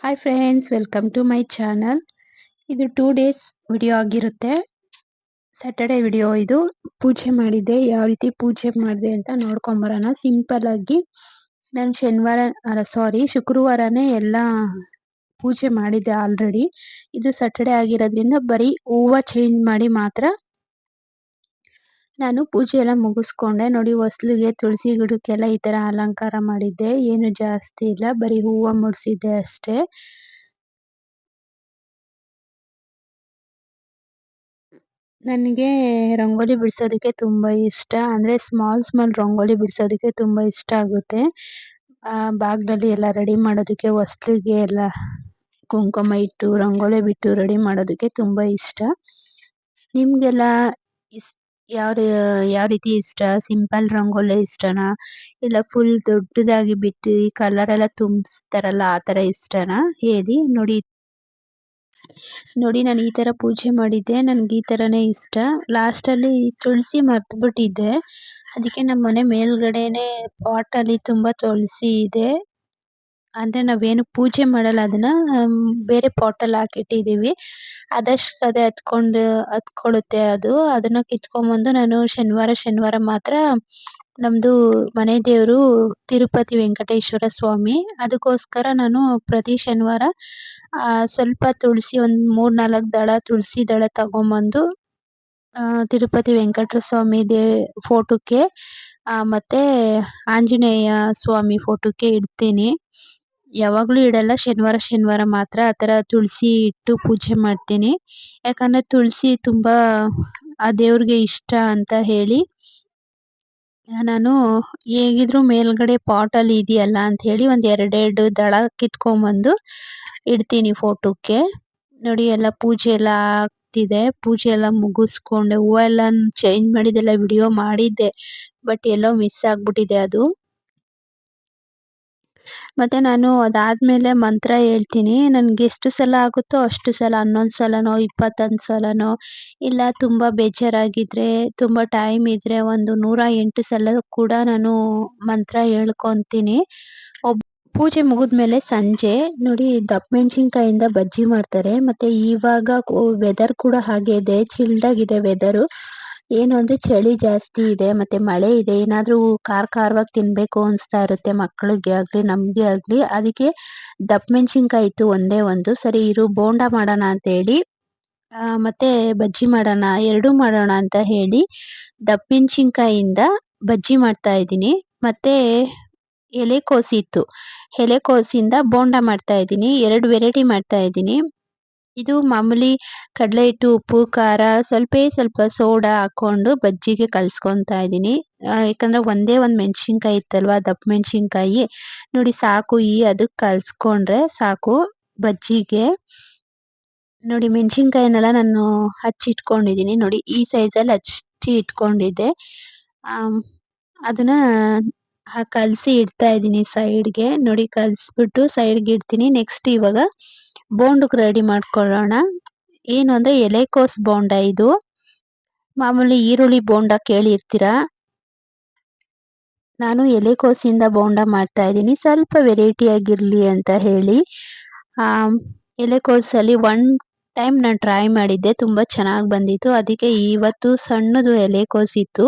Hi friends welcome to my channel ಇದು two days video ಆಗಿರುತ್ತೆ. Saturday video ಇದು. ಪೂಜೆ ಮಾಡಿದ್ದೆ. ಯಾವ ರೀತಿ ಪೂಜೆ ಮಾಡಿದೆ ಅಂತ ನೋಡ್ಕೊಂಬರೋಣ ಸಿಂಪಲ್ ಆಗಿ ನಾನು ಶನಿವಾರ ಸಾರಿ ಶುಕ್ರವಾರನೇ ಎಲ್ಲ ಪೂಜೆ ಮಾಡಿದ್ದೆ ಆಲ್ರೆಡಿ ಇದು ಸ್ಯಾಟರ್ಡೆ ಆಗಿರೋದ್ರಿಂದ ಬರೀ ಹೂವು ಚೇಂಜ್ ಮಾಡಿ ಮಾತ್ರ ನಾನು ಪೂಜೆ ಎಲ್ಲ ಮುಗಿಸ್ಕೊಂಡೆ. ನೋಡಿ, ಹೊಸ್ಲಿಗೆ ತುಳಸಿ ಗಿಡಕ್ಕೆಲ್ಲ ಈ ತರ ಅಲಂಕಾರ ಮಾಡಿದ್ದೆ. ಏನು ಜಾಸ್ತಿ ಇಲ್ಲ. ಬರೀ ಹೂವ ಮುಡ್ಸಿದ್ದೆ ಅಷ್ಟೇ. ನನಗೆ ರಂಗೋಲಿ ಬಿಡಿಸೋದಕ್ಕೆ ತುಂಬಾ ಇಷ್ಟ. ಅಂದ್ರೆ ಸ್ಮಾಲ್ ಸ್ಮಾಲ್ ರಂಗೋಲಿ ಬಿಡಿಸೋದಕ್ಕೆ ತುಂಬಾ ಇಷ್ಟ ಆಗುತ್ತೆ. ಆ, ಬಾಗ್ಲಲ್ಲಿ ಎಲ್ಲ ರೆಡಿ ಮಾಡೋದಕ್ಕೆ, ಹೊಸ್ಲಿಗೆ ಎಲ್ಲ ಕುಂಕುಮ ಇಟ್ಟು, ರಂಗೋಲಿ ಬಿಟ್ಟು ರೆಡಿ ಮಾಡೋದಕ್ಕೆ ತುಂಬಾ ಇಷ್ಟ. ನಿಮ್ಗೆಲ್ಲ ಇಷ್ಟ ಯಾವ ಯಾವ ರೀತಿ ಇಷ್ಟ? ಸಿಂಪಲ್ ರಂಗೋಲಿ ಇಷ್ಟನಾ? ಇಲ್ಲ ಫುಲ್ ದೊಡ್ಡದಾಗಿ ಬಿಟ್ಟು ಕಲರ್ ಎಲ್ಲ ತುಂಬಿಸ್ತಾರಲ್ಲ ಆ ತರ ಇಷ್ಟನಾ? ಹೇಳಿ, ನೋಡಿ. ನೋಡಿ, ನಾನು ಈ ತರ ಪೂಜೆ ಮಾಡಿದ್ದೆ, ನನ್ಗೆ ಈ ತರನೇ ಇಷ್ಟ. ಲಾಸ್ಟ್ ಅಲ್ಲಿ ತುಳಸಿ ಮರ್ತು ಬಿಟ್ಟಿದ್ದೆ ಅದಕ್ಕೆ ನಮ್ಮ ಮನೆ ಮೇಲ್ಗಡೆನೆ ಪಾಟ್ ಅಲ್ಲಿ ತುಂಬಾ ತುಳಸಿ ಇದೆ. ಅಂದ್ರೆ ನಾವೇನು ಪೂಜೆ ಮಾಡಲ್ಲ, ಅದನ್ನ ಬೇರೆ ಪಾಟ್ ಅಲ್ಲಿ ಹಾಕಿಟ್ಟಿದೀವಿ. ಅದಷ್ಟು ಅದೇ ಹತ್ಕೊಂಡು ಹತ್ಕೊಳ್ಳುತ್ತೆ ಅದು. ಅದನ್ನ ಕಿತ್ಕೊಂಡ್ ಬಂದು ನಾನು ಶನಿವಾರ ಶನಿವಾರ ಮಾತ್ರ ನಮ್ದು ಮನೆ ದೇವರು ತಿರುಪತಿ ವೆಂಕಟೇಶ್ವರ ಸ್ವಾಮಿ. ಅದಕ್ಕೋಸ್ಕರ ನಾನು ಪ್ರತಿ ಶನಿವಾರ ಸ್ವಲ್ಪ ತುಳಸಿ ಒಂದ್ ಮೂರ್ ನಾಲ್ಕು ದಳ ತುಳಸಿ ದಳ ತಗೊಂಬಂದು ತಿರುಪತಿ ವೆಂಕಟೇಶ್ವರ ಸ್ವಾಮಿ ದೇ, ಫೋಟೋಕ್ಕೆ ಮತ್ತೆ ಆಂಜನೇಯ ಸ್ವಾಮಿ ಫೋಟೋಕ್ಕೆ ಇಡ್ತೀನಿ. ಯಾವಾಗ್ಲೂ ಇಡಲ್ಲ, ಶನಿವಾರ ಶನಿವಾರ ಮಾತ್ರ ಆ ಥರ ತುಳಸಿ ಇಟ್ಟು ಪೂಜೆ ಮಾಡ್ತೀನಿ. ಯಾಕಂದರೆ ತುಳಸಿ ತುಂಬಾ ಆ ದೇವ್ರಿಗೆ ಇಷ್ಟ ಅಂತ ಹೇಳಿ ನಾನು ಹೇಗಿದ್ರು ಮೇಲ್ಗಡೆ ಪಾಟ್ ಅಲ್ಲಿ ಇದೆಯಲ್ಲ ಅಂತ ಹೇಳಿ ಒಂದು ಎರಡೆರಡು ದಳ ಕಿತ್ಕೊಂಡ್ಬಂದು ಇಡ್ತೀನಿ ಫೋಟೋಕ್ಕೆ ನೋಡಿ ಎಲ್ಲ ಪೂಜೆ ಎಲ್ಲ ಆಗ್ತಿದೆ. ಪೂಜೆ ಎಲ್ಲ ಮುಗಿಸ್ಕೊಂಡೆ. ಹೂವು ಎಲ್ಲ ಚೇಂಜ್ ಮಾಡಿದ್ದೆಲ್ಲ ವಿಡಿಯೋ ಮಾಡಿದ್ದೆ. ಬಟ್ ಎಲ್ಲೋ ಮಿಸ್ ಆಗ್ಬಿಟ್ಟಿದೆ ಅದು. ಮತ್ತೆ ನಾನು ಅದಾದ್ಮೇಲೆ ಮಂತ್ರ ಹೇಳ್ತೀನಿ. ನನ್ಗೆ ಎಷ್ಟು ಸಲ ಆಗುತ್ತೋ ಅಷ್ಟು ಸಲ, ಹನ್ನೊಂದು ಸಲನೋ, ಇಪ್ಪತ್ತೊಂದು ಸಲನೋ, ಇಲ್ಲ ತುಂಬಾ ಬೇಜಾರಾಗಿದ್ರೆ, ತುಂಬಾ ಟೈಮ್ ಇದ್ರೆ ಒಂದು ನೂರ ಎಂಟು ಸಲ ಕೂಡ ನಾನು ಮಂತ್ರ ಹೇಳ್ಕೊಂತೀನಿ. ಒಬ್, ಪೂಜೆ ಮುಗಿದ್ಮೇಲೆ ಸಂಜೆ, ನೋಡಿ ದಪ್ಪ ಮೆಣಸಿನ್ಕಾಯಿಂದ ಬಜ್ಜಿ ಮಾಡ್ತಾರೆ. ಮತ್ತೆ ಇವಾಗ ವೆದರ್ ಕೂಡ ಹಾಗೆ ಇದೆ ಚಿಲ್ಡಾಗಿದೆ ವೆದರು ಏನು ಅಂದ್ರೆ ಚಳಿ ಜಾಸ್ತಿ ಇದೆ, ಮತ್ತೆ ಮಳೆ ಇದೆ, ಏನಾದ್ರೂ ಖಾರ ಖಾರವಾಗಿ ತಿನ್ಬೇಕು ಅನ್ಸ್ತಾ ಇರುತ್ತೆ ಮಕ್ಕಳಿಗೆ ಆಗ್ಲಿ, ನಮ್ಗೆ ಆಗ್ಲಿ, ಅದಕ್ಕೆ ದಪ್ಪ ಮೆಣಸಿನ್ಕಾಯಿ ಇತ್ತು ಒಂದೇ ಒಂದು. ಸರಿ, ಇರು, ಬೋಂಡ ಮಾಡೋಣ ಅಂತ ಹೇಳಿ ಮತ್ತೆ ಬಜ್ಜಿ ಮಾಡೋಣ, ಎರಡೂ ಮಾಡೋಣ ಅಂತ ಹೇಳಿ ದಪ್ಪ ಮೆಣಸಿನ್ಕಾಯಿಂದ ಬಜ್ಜಿ ಮಾಡ್ತಾ ಇದ್ದೀನಿ. ಮತ್ತೆ ಎಲೆಕೋಸಿತ್ತು ಎಲೆಕೋಸಿಂದ ಬೋಂಡ ಮಾಡ್ತಾ ಇದ್ದೀನಿ, ಎರಡು ವೆರೈಟಿ ಮಾಡ್ತಾ ಇದ್ದೀನಿ. ಇದು ಮಾಮೂಲಿ ಕಡಲೆ ಹಿಟ್ಟು, ಉಪ್ಪು, ಖಾರ ಸ್ವಲ್ಪೇ ಸ್ವಲ್ಪ ಸೋಡಾ ಹಾಕೊಂಡು ಬಜ್ಜಿಗೆ ಕಲ್ಸ್ಕೊತಾ ಇದ್ದೀನಿ. ಯಾಕಂದ್ರೆ ಒಂದೇ ಒಂದ್ ಮೆಣಸಿನ್ಕಾಯಿ ಇತ್ತಲ್ವಾ, ದಪ್ಪ ಮೆಣಸಿನ್ಕಾಯಿ. ನೋಡಿ ಸಾಕು ಈ ಅದಕ್ಕೆ ಕಲ್ಸ್ಕೊಂಡ್ರೆ ಸಾಕು ಬಜ್ಜಿಗೆ. ನೋಡಿ ಮೆಣಸಿನ್ಕಾಯಿನೆಲ್ಲ ನಾನು ಹಚ್ಚಿಟ್ಕೊಂಡಿದ್ದೀನಿ. ನೋಡಿ ಈ ಸೈಜಲ್ಲಿ ಹಚ್ಚಿ ಇಟ್ಕೊಂಡಿದ್ದೆ. ಅದನ್ನ ಕಲಸಿ ಇಡ್ತಾ ಇದ್ದೀನಿ ಸೈಡ್ಗೆ. ನೋಡಿ ಕಲಸ್ಬಿಟ್ಟು ಸೈಡ್ಗೆ ಇಡ್ತೀನಿ. ನೆಕ್ಸ್ಟ್ ಇವಾಗ ಬೋಂಡಕ್ಕೆ ರೆಡಿ ಮಾಡ್ಕೊಳ್ಳೋಣ. ಏನು ಅಂದ್ರೆ ಎಲೆಕೋಸ್ ಬೋಂಡ ಇದು. ಮಾಮೂಲಿ ಈರುಳ್ಳಿ ಬೋಂಡ ಕೇಳಿರ್ತೀರಾ? ನಾನು ಎಲೆಕೋಸಿಂದ ಬೋಂಡ ಮಾಡ್ತಾ ಇದ್ದೀನಿ. ಸ್ವಲ್ಪ ವೆರೈಟಿ ಆಗಿರಲಿ ಅಂತ ಹೇಳಿ. ಆ, ಎಲೆಕೋಸಲ್ಲಿ ಒನ್ ಟೈಮ್ ನಾನು ಟ್ರೈ ಮಾಡಿದ್ದೆ. ತುಂಬಾ ಚೆನ್ನಾಗಿ ಬಂದಿತ್ತು. ಅದಕ್ಕೆ ಇವತ್ತು ಸಣ್ಣದು ಎಲೆಕೋಸ್ ಇತ್ತು.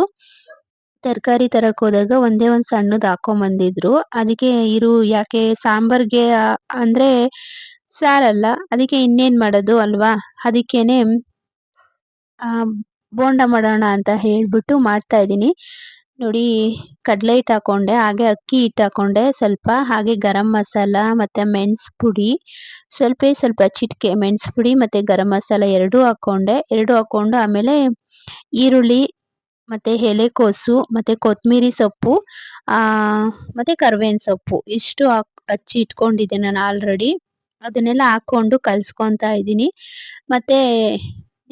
ತರಕಾರಿ ತರಕ್ ಹೋದಾಗ ಒಂದೇ ಒಂದ್ ಸಣ್ಣದ್ ಹಾಕೊಂಡ್ ಬಂದಿದ್ರು ಅದಕ್ಕೆ ಇರು, ಯಾಕೆ ಸಾಂಬಾರ್ಗೆ ಅಂದ್ರೆ ಸಾರಲ್ಲ ಅದಕ್ಕೆ ಇನ್ನೇನ್ ಮಾಡೋದು ಅಲ್ವಾ? ಅದಕ್ಕೇನೆ, ಆ, ಬೋಂಡ ಮಾಡೋಣ ಅಂತ ಹೇಳ್ಬಿಟ್ಟು ಮಾಡ್ತಾ ಇದ್ದೀನಿ. ನೋಡಿ, ಕಡಲೆ ಹಿಟ್ಟು ಹಾಕೊಂಡೆ, ಹಾಗೆ ಅಕ್ಕಿ ಹಿಟ್ಟು ಹಾಕೊಂಡೆ ಸ್ವಲ್ಪ, ಹಾಗೆ ಗರಂ ಮಸಾಲ ಮತ್ತೆ ಮೆಣಸು ಪುಡಿ, ಸ್ವಲ್ಪ ಸ್ವಲ್ಪ ಚಿಟಿಕೆ ಮೆಣಸು ಪುಡಿ ಮತ್ತೆ ಗರಂ ಮಸಾಲ ಎರಡೂ ಹಾಕೊಂಡೆ. ಎರಡು ಹಾಕೊಂಡು ಆಮೇಲೆ ಈರುಳ್ಳಿ ಮತ್ತೆ ಎಲೆಕೋಸು, ಮತ್ತೆ ಕೊತ್ತಂಬರಿ ಸೊಪ್ಪು ಮತ್ತೆ ಕರ್ಬೇವಿನ ಸೊಪ್ಪು. ಇಷ್ಟು ಹಾಕ್, ಹಚ್ಚಿ ಇಟ್ಕೊಂಡಿದ್ದೆ ನಾನು ಆಲ್ರೆಡಿ ಅದನ್ನೆಲ್ಲ ಹಾಕೊಂಡು ಕಲಸ್ಕೊತಾ ಇದ್ದೀನಿ. ಮತ್ತೆ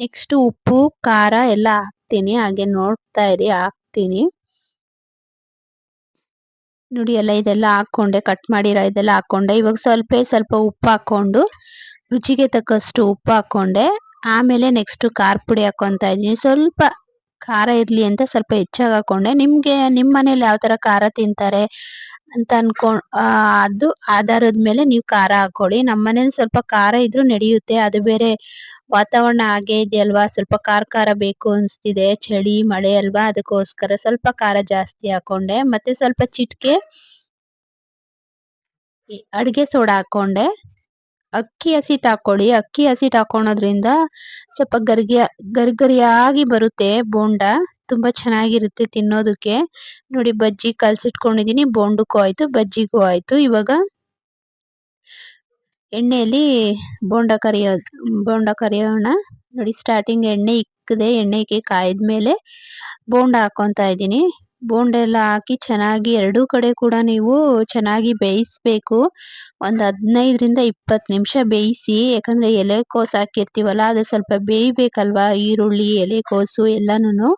ನೆಕ್ಸ್ಟ್ ಉಪ್ಪು, ಖಾರ ಎಲ್ಲ ಹಾಕ್ತೀನಿ. ಹಾಗೆ ನೋಡ್ತಾ ಇರಿ, ಹಾಕ್ತೀನಿ. ನೋಡಿ, ಎಲ್ಲ ಇದೆಲ್ಲ ಹಾಕೊಂಡೆ ಕಟ್ ಮಾಡಿರೋ ಇದೆಲ್ಲ ಹಾಕೊಂಡೆ ಇವಾಗ ಸ್ವಲ್ಪ ಸ್ವಲ್ಪ ಉಪ್ಪು ಹಾಕೊಂಡು ರುಚಿಗೆ ತಕ್ಕಷ್ಟು ಉಪ್ಪು ಹಾಕೊಂಡೆ ಆಮೇಲೆ ನೆಕ್ಸ್ಟ್ ಖಾರ ಪುಡಿ ಹಾಕ್ಕೊತಾ ಇದ್ದೀನಿ. ಸ್ವಲ್ಪ ಖಾರ ಇರಲಿ ಅಂತ ಸ್ವಲ್ಪ ಹೆಚ್ಚಾಗಿ ಹಾಕೊಂಡೆ. ನಿಮಗೆ ನಿಮ್ಮ ಮನೇಲಿ ಯಾವ ತರ ಖಾರ ತಿಂತಾರೆ ಅಂತ ಅನ್ಕೊ ಅದು ಆಧಾರದ ಮೇಲೆ ನೀವು ಖಾರ ಹಾಕೊಳ್ಳಿ. ನಮ್ಮ ಮನೇಲಿ ಸ್ವಲ್ಪ ಖಾರ ಇದ್ರೂ ನಡೆಯುತ್ತೆ. ಅದು ಬೇರೆ ವಾತಾವರಣ ಹಾಗೆ ಇದೆಯಲ್ವಾ ಸ್ವಲ್ಪ ಖಾರ ಖಾರ ಬೇಕು ಅನಿಸ್ತಿದೆ. ಚಳಿ, ಮಳೆ ಅಲ್ವಾ? ಅದಕ್ಕೋಸ್ಕರ ಸ್ವಲ್ಪ ಖಾರ ಜಾಸ್ತಿ ಹಾಕೊಂಡೆ. ಮತ್ತೆ ಸ್ವಲ್ಪ ಚಿಟಿಕೆ, ಅಡುಗೆ ಸೋಡಾ ಹಾಕೊಂಡೆ. ಅಕ್ಕಿ ಹಸಿಟ್ ಹಾಕೊಳ್ಳಿ ಅಕ್ಕಿ ಹಸಿಟ್ ಹಾಕೊಳೋದ್ರಿಂದ ಸ್ವಲ್ಪ ಗರ್ಗಿಯ, ಗರಿಗರಿಯಾಗಿ ಬರುತ್ತೆ ಬೋಂಡ. ತುಂಬಾ ಚೆನ್ನಾಗಿರುತ್ತೆ ತಿನ್ನೋದಕ್ಕೆ. ನೋಡಿ ಬಜ್ಜಿ ಕಲ್ಸಿಟ್ಕೊಂಡಿದೀನಿ, ಬೋಂಡಕ್ಕೂ ಆಯ್ತು, ಬಜ್ಜಿಗೂ ಆಯ್ತು. ಇವಾಗ ಎಣ್ಣೆಯಲ್ಲಿ ಬೋಂಡ ಕರಿಯೋ, ಬೋಂಡ ಕರಿಯೋಣ. ನೋಡಿ ಸ್ಟಾರ್ಟಿಂಗ್ ಎಣ್ಣೆ ಇಕ್ಕದೆ, ಎಣ್ಣೆಗೆ ಕಾಯ್ದ್ಮೇಲೆ ಬೋಂಡ ಹಾಕೊಂತ ಇದ್ದೀನಿ. ಬೋಂಡ ಎಲ್ಲ ಹಾಕಿ ಚೆನ್ನಾಗಿ ಎರಡೂ ಕಡೆ ಕೂಡ ನೀವು ಚೆನ್ನಾಗಿ ಬೇಯಿಸ್ಬೇಕು. ಒಂದು ಹದಿನೈದರಿಂದ ಇಪ್ಪತ್ತು ನಿಮಿಷ ಬೇಯಿಸಿ, ಯಾಕಂದ್ರೆ ಎಲೆಕೋಸು ಹಾಕಿರ್ತೀವಲ್ಲ, ಅದು ಸ್ವಲ್ಪ ಬೇಯಬೇಕಲ್ವಾ? ಈರುಳ್ಳಿ ಎಲೆಕೋಸು ಎಲ್ಲಾನು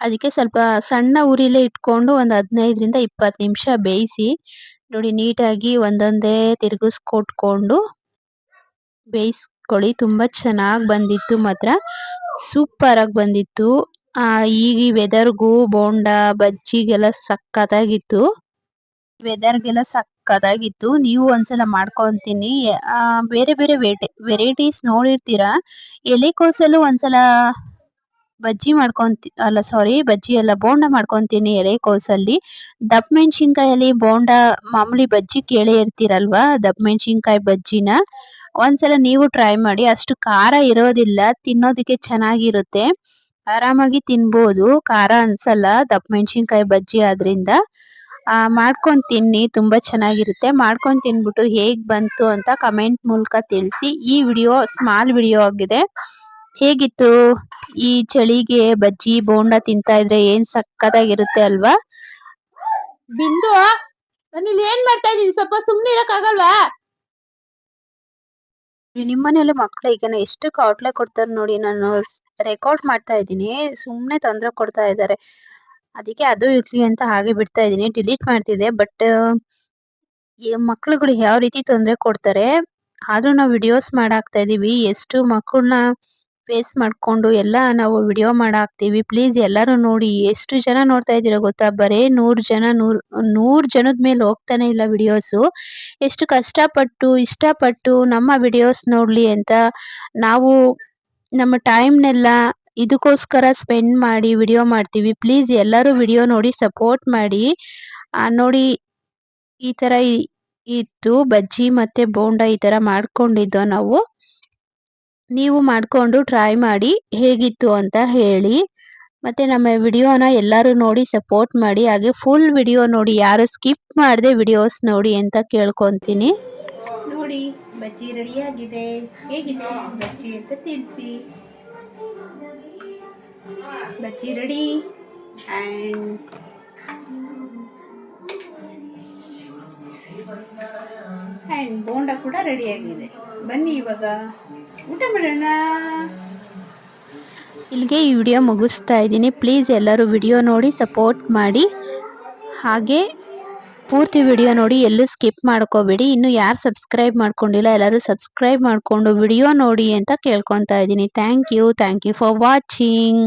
ಅದಕ್ಕೆ ಸ್ವಲ್ಪ ಸಣ್ಣ ಉರಿಲೇ ಇಟ್ಕೊಂಡು ಒಂದು ಹದಿನೈದರಿಂದ ಇಪ್ಪತ್ತು ನಿಮಿಷ ಬೇಯಿಸಿ, ನೋಡಿ ನೀಟಾಗಿ ಒಂದೊಂದೇ ತಿರುಗಿಸ್ಕೊಟ್ಕೊಂಡು ಬೇಯಿಸ್ಕೊಳ್ಳಿ. ತುಂಬಾ ಚೆನ್ನಾಗಿ ಬಂದಿತ್ತು ಮಾತ್ರ. ಸೂಪರಾಗಿ ಬಂದಿತ್ತು. ಆ, ಈಗ ಈ ವೆದರ್ಗೂ ಬೋಂಡ, ಬಜ್ಜಿಗೆಲ್ಲ ಸಕ್ಕತ್ತಾಗಿತ್ತು. ವೆದರ್ಗೆಲ್ಲ ಸಕ್ಕತ್ತಾಗಿತ್ತು. ನೀವು ಒಂದ್ಸಲ ಮಾಡ್ಕೊಂತೀನಿ. ಆ, ಬೇರೆ ಬೇರೆ ವೆರೈಟೀಸ್ ನೋಡಿರ್ತೀರಾ? ಎಲೆಕೋಸಲ್ಲೂ ಒಂದ್ಸಲ ಬಜ್ಜಿ ಮಾಡ್ಕೊಂತಿ, ಅಲ್ಲ ಸಾರಿ ಬಜ್ಜಿ ಅಲ್ಲ, ಬೋಂಡ ಮಾಡ್ಕೊಂತೀನಿ ಎಲೆಕೋಸಲ್ಲಿ. ದಪ್ಪ ಮೆಣಸಿನ್ಕಾಯಲ್ಲಿ ಬೋಂಡ ಮಾಮೂಲಿ ಬಜ್ಜಿ ಕೇಳೇ ಇರ್ತೀರಲ್ವಾ ದಪ್ಪ ಮೆಣಸಿನ್ಕಾಯಿ ಬಜ್ಜಿನ? ಒಂದ್ಸಲ ನೀವು ಟ್ರೈ ಮಾಡಿ. ಅಷ್ಟು ಖಾರ ಇರೋದಿಲ್ಲ, ತಿನ್ನೋದಕ್ಕೆ ಚೆನ್ನಾಗಿರುತ್ತೆ. ಆರಾಮಾಗಿ ತಿನ್ಬೋದು. ಖಾರ ಅನ್ಸಲ್ಲ. ದಪ್ಪ ಮೆಣಸಿನ್ಕಾಯಿ ಬಜ್ಜಿ ಆದ್ರಿಂದ. ಆ ಮಾಡ್ಕೊಂಡ್ ತಿನ್ನಿ. ತುಂಬಾ ಚೆನ್ನಾಗಿರುತ್ತೆ. ಮಾಡ್ಕೊಂಡು ತಿನ್ಬಿಟ್ಟು ಹೇಗ್ ಬಂತು ಅಂತ ಕಮೆಂಟ್ ಮೂಲಕ ತಿಳಿಸಿ. ಈ ವಿಡಿಯೋ ಸ್ಮಾಲ್ ವಿಡಿಯೋ ಆಗಿದೆ. ಹೇಗಿತ್ತು? ಈ ಚಳಿಗೆ ಬಜ್ಜಿ ಬೋಂಡ ತಿಂತಾ ಇದ್ರೆ ಏನ್ ಸಕ್ಕತ್ತಾಗಿರುತ್ತೆ ಅಲ್ವಾ? ಬಿಂದು ನಾನು ಇಲ್ಲಿ ಏನ್ ಮಾಡ್ತಾ ಇದೀನಿ ಸ್ವಲ್ಪ ಸುಮ್ನೆ ಇರಕ್ ಆಗಲ್ವಾ? ನಿಮ್ಮನೆಯಲ್ಲೂ ಮಕ್ಳು ಈಗ ಎಷ್ಟು ಕಾಟ್ಲೆ ಕೊಡ್ತಾರೆ ನೋಡಿ ನಾನು. ರೆಕಾರ್ಡ್ ಮಾಡ್ತಾ ಇದ್ದೀನಿ. ಸುಮ್ನೆ ತೊಂದರೆ ಕೊಡ್ತಾ ಇದ್ದಾರೆ. ಅದಕ್ಕೆ ಅದು ಇರ್ಲಿ ಅಂತ ಹಾಗೆ ಬಿಡ್ತಾ ಇದ್ದೀನಿ. ಡಿಲೀಟ್ ಮಾಡ್ತಿದ್ದೆ ಬಟ್ ಮಕ್ಳುಗಳು ಯಾವ ರೀತಿ ತೊಂದರೆ ಕೊಡ್ತಾರೆ, ಆದ್ರೂ ನಾವು ವಿಡಿಯೋಸ್ ಮಾಡಾಕ್ತಾ ಇದೀವಿ ಎಷ್ಟು ಮಕ್ಕಳನ್ನ ಫೇಸ್ ಮಾಡ್ಕೊಂಡು ಎಲ್ಲ ನಾವು ವಿಡಿಯೋ ಮಾಡಾಕ್ತಿವಿ. ಪ್ಲೀಸ್ ಎಲ್ಲರೂ ನೋಡಿ. ಎಷ್ಟು ಜನ ನೋಡ್ತಾ ಇದ್ದೀರಾ ಗೊತ್ತಾ? ಬರೇ ನೂರು ಜನ, ನೂರ್ ನೂರ್ ಜನದ ಮೇಲೆ ಹೋಗ್ತಾನೆ ಇಲ್ಲ ವಿಡಿಯೋಸ್ ಎಷ್ಟು ಕಷ್ಟಪಟ್ಟು, ಇಷ್ಟಪಟ್ಟು ನಮ್ಮ ವಿಡಿಯೋಸ್ ನೋಡ್ಲಿ ಅಂತ ನಾವು ನಮ್ಮ ಟೈಮ್ ನೆಲ್ಲ ಇದಕ್ಕೋಸ್ಕರ ಸ್ಪೆಂಡ್ ಮಾಡಿ ವಿಡಿಯೋ ಮಾಡ್ತೀವಿ. ಪ್ಲೀಸ್ ಎಲ್ಲರೂ ವಿಡಿಯೋ ನೋಡಿ ಸಪೋರ್ಟ್ ಮಾಡಿ. ನೋಡಿ ಈ ತರ ಇತ್ತು ಬಜ್ಜಿ ಮತ್ತೆ ಬೋಂಡ ಈ ತರ ಮಾಡ್ಕೊಂಡಿದ್ದೋ ನಾವು, ನೀವು ಮಾಡ್ಕೊಂಡು ಟ್ರೈ ಮಾಡಿ ಹೇಗಿತ್ತು ಅಂತ ಹೇಳಿ. ಮತ್ತೆ ನಮ್ಮ ವಿಡಿಯೋನ ಎಲ್ಲರೂ ನೋಡಿ ಸಪೋರ್ಟ್ ಮಾಡಿ. ಹಾಗೆ ಫುಲ್ ವಿಡಿಯೋ ನೋಡಿ, ಯಾರು ಸ್ಕಿಪ್ ಮಾಡದೆ ವಿಡಿಯೋಸ್ ನೋಡಿ ಅಂತ ಕೇಳ್ಕೊಂತೀನಿ. ನೋಡಿ. ಬಜ್ಜಿ ರೆಡಿಯಾಗಿದೆ. ಹೇಗಿದೆ? ಬಜ್ಜಿ ಅಂತ ತಿಳಿಸಿ. Bajji ready. And and bonda ಕೂಡ ರೆಡಿಯಾಗಿದೆ. ಬನ್ನಿ ಇವಾಗ. ಊಟ ಮಾಡೋಣ. ಇಲ್ಲಿಗೆ ಈ ವಿಡಿಯೋ ಮುಗಿಸ್ತಾ ಇದ್ದೀನಿ. ಪ್ಲೀಸ್ ಎಲ್ಲರೂ ವಿಡಿಯೋ ನೋಡಿ ಸಪೋರ್ಟ್ ಮಾಡಿ. ಹಾಗೆ ಪೂರ್ತಿ ವಿಡಿಯೋ ನೋಡಿ ಎಲ್ಲೂ ಸ್ಕಿಪ್ ಮಾಡ್ಕೋಬೇಡಿ. ಇನ್ನು ಯಾರು ಸಬ್ಸ್ಕ್ರೈಬ್ ಮಾಡ್ಕೊಂಡಿಲ್ಲ ಎಲ್ಲರೂ ಸಬ್ಸ್ಕ್ರೈಬ್ ಮಾಡಿಕೊಂಡು ವಿಡಿಯೋ ನೋಡಿ ಅಂತ ಕೇಳ್ಕೊತಾ ಇದ್ದೀನಿ. Thank you thank you for watching